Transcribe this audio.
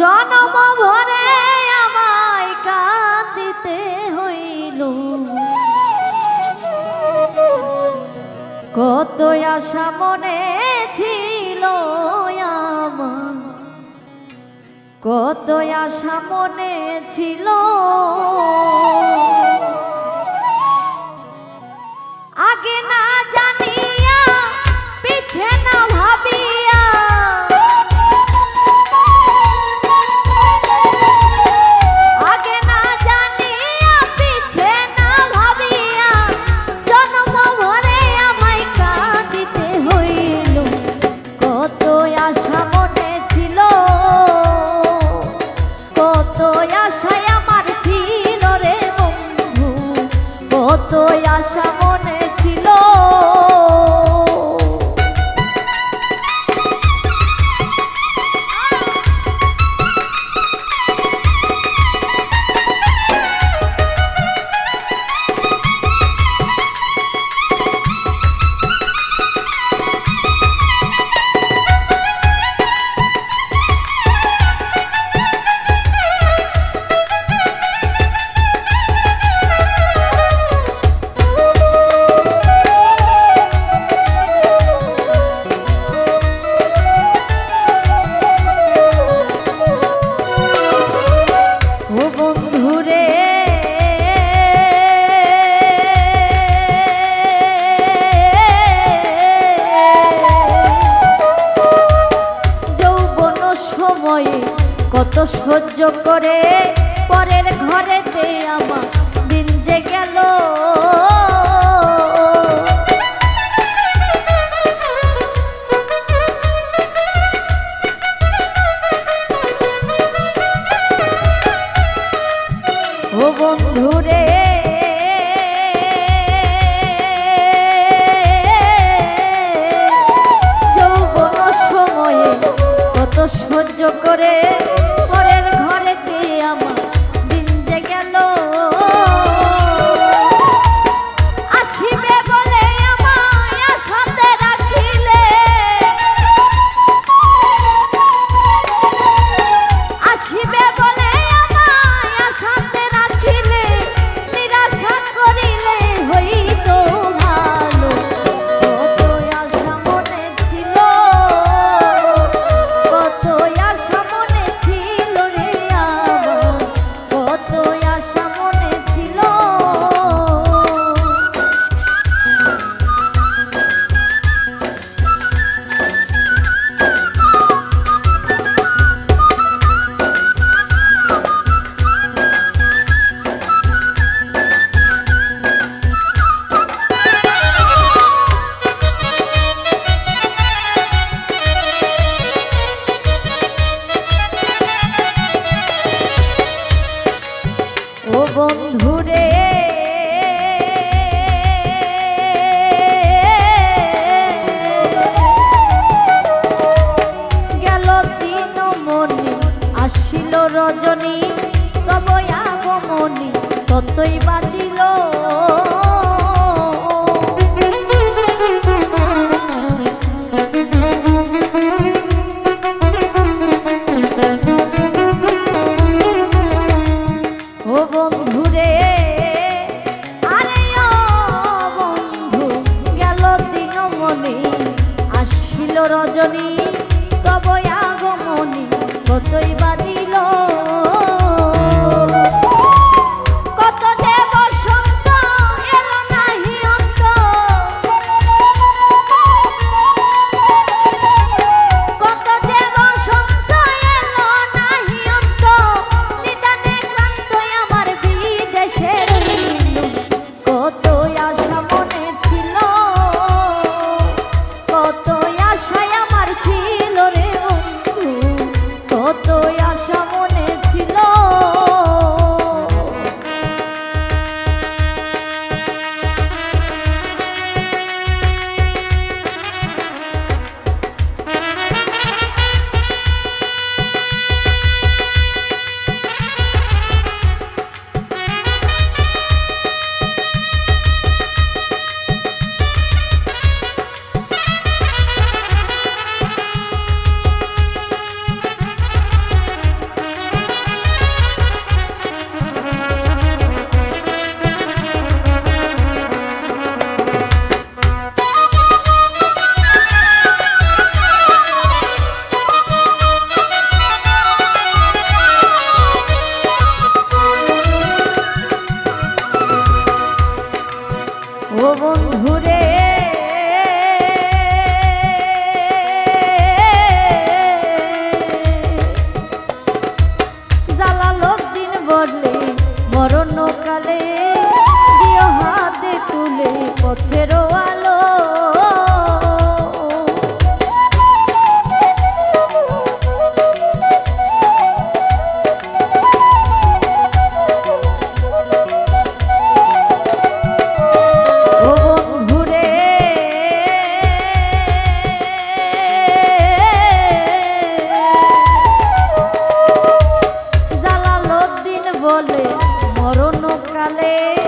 জনম ভরে আমায় কাঁদিতে হইল। কত আশা মনে ছিল আমার। কত আশা মনে ছিল আশা করে পরের ঘরেতে আমার দিন যে গেল। সহ্য করে বন্ধুরে। গেল দিন মনে আসিল রজনী তবয়া গমনি ততই বাদী সকালে দিও হাতে তুলে পথেরও আলো। চলে